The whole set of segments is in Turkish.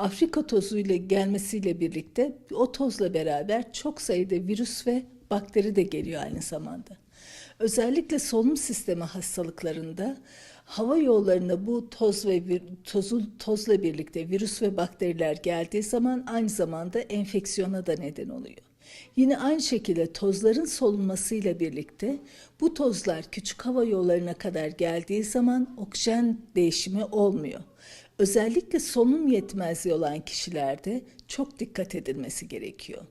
Afrika tozuyla gelmesiyle birlikte o tozla beraber çok sayıda virüs ve bakteri de geliyor aynı zamanda. Özellikle solunum sistemi hastalıklarında hava yollarına bu toz ve vir, tozu, tozla birlikte virüs ve bakteriler geldiği zaman aynı zamanda enfeksiyona da neden oluyor. Yine aynı şekilde tozların solunmasıyla birlikte bu tozlar küçük hava yollarına kadar geldiği zaman oksijen değişimi olmuyor. Özellikle solunum yetmezliği olan kişilerde çok dikkat edilmesi gerekiyor.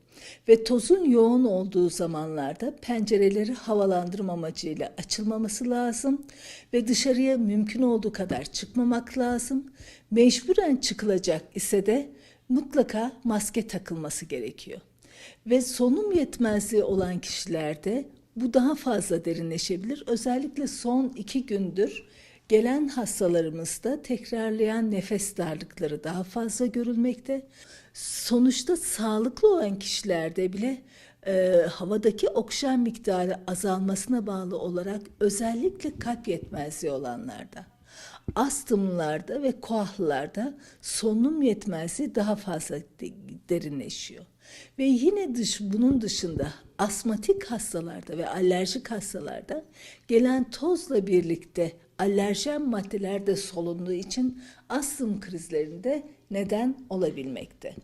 Ve tozun yoğun olduğu zamanlarda pencereleri havalandırma amacıyla açılmaması lazım ve dışarıya mümkün olduğu kadar çıkmamak lazım. Mecburen çıkılacak ise de mutlaka maske takılması gerekiyor. Ve solunum yetmezliği olan kişilerde bu daha fazla derinleşebilir. Özellikle son iki gündür gelen hastalarımızda tekrarlayan nefes darlıkları daha fazla görülmekte. Sonuçta sağlıklı olan kişilerde bile e, havadaki oksijen miktarı azalmasına bağlı olarak özellikle kalp yetmezliği olanlarda, astımlarda ve koahlılarda solunum yetmezliği daha fazla de- derinleşiyor. Ve yine dış, bunun dışında asmatik hastalarda ve alerjik hastalarda gelen tozla birlikte alerjen maddeler de solunduğu için astım krizlerinde neden olabilmekte.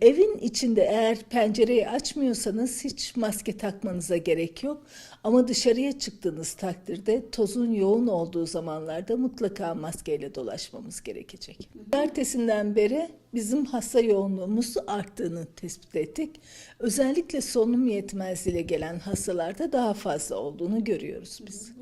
Evin içinde eğer pencereyi açmıyorsanız hiç maske takmanıza gerek yok. Ama dışarıya çıktığınız takdirde tozun yoğun olduğu zamanlarda mutlaka maskeyle dolaşmamız gerekecek. Ertesinden beri bizim hasta yoğunluğumuz arttığını tespit ettik. Özellikle solunum yetmezliğiyle gelen hastalarda daha fazla olduğunu görüyoruz biz.